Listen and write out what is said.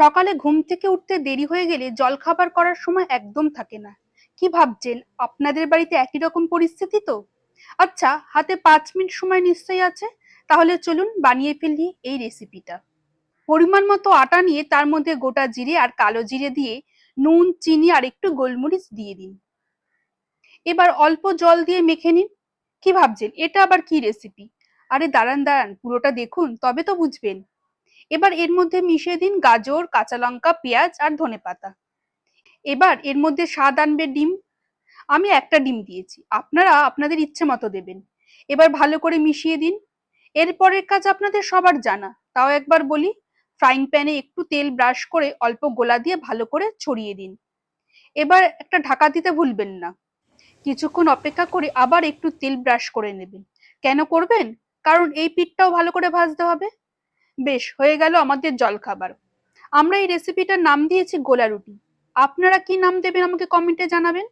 সকালে ঘুম থেকে উঠতে দেরি হয়ে গেলে জলখাবার করার সময় একদম থাকে না। কি ভাবছেন? আপনাদের বাড়িতে একই রকম পরিস্থিতি তো? আচ্ছা হাতে পাঁচ মিনিট সময় নিশ্চয়ই আছে? তাহলে চলুন বানিয়ে ফেলি এই রেসিপিটা পরিমাণ মতো আটা নিয়ে তার মধ্যে গোটা জিরে আর কালো জিরে দিয়ে নুন, চিনি আর একটু গোলমরিচ দিয়ে দিন। এবার অল্প জল দিয়ে মেখে নিন। কি ভাবছেন? এটা আবার কি রেসিপি আরে দাঁড়ান দাঁড়ান, পুরোটা দেখুন, তবে তো বুঝবেন। এবার এর মধ্যে মিশিয়ে দিন গাজর, কাঁচা লঙ্কা, পেঁয়াজ আর ধনেপাতা এবার এর মধ্যে স্বাদ আনবে ডিম। আমি একটা ডিম দিয়েছি। আপনারা আপনাদের ইচ্ছে মতো দেবেন। এবার ভালো করে মিশিয়ে দিন। এরপরের কাজ আপনাদের সবার জানা। তাও একবার বলি ফ্রাইং প্যানে একটু তেল ব্রাশ করে অল্প গোলা দিয়ে ভালো করে ছড়িয়ে দিন। এবার একটা ঢাকা দিতে ভুলবেন না। কিছুক্ষণ অপেক্ষা করে আবার একটু তেল ব্রাশ করে নেবেন। কেন করবেন? কারণ এই পিঠটাও ভালো করে ভাজতে হবে। বেশ, হয়ে গেল আমাদের জলখাবার। আমরা এই রেসিপিটার নাম দিয়েছি গোলা রুটি। আপনারা কি নাম দেবেন আমাকে কমেন্টে জানাবেন?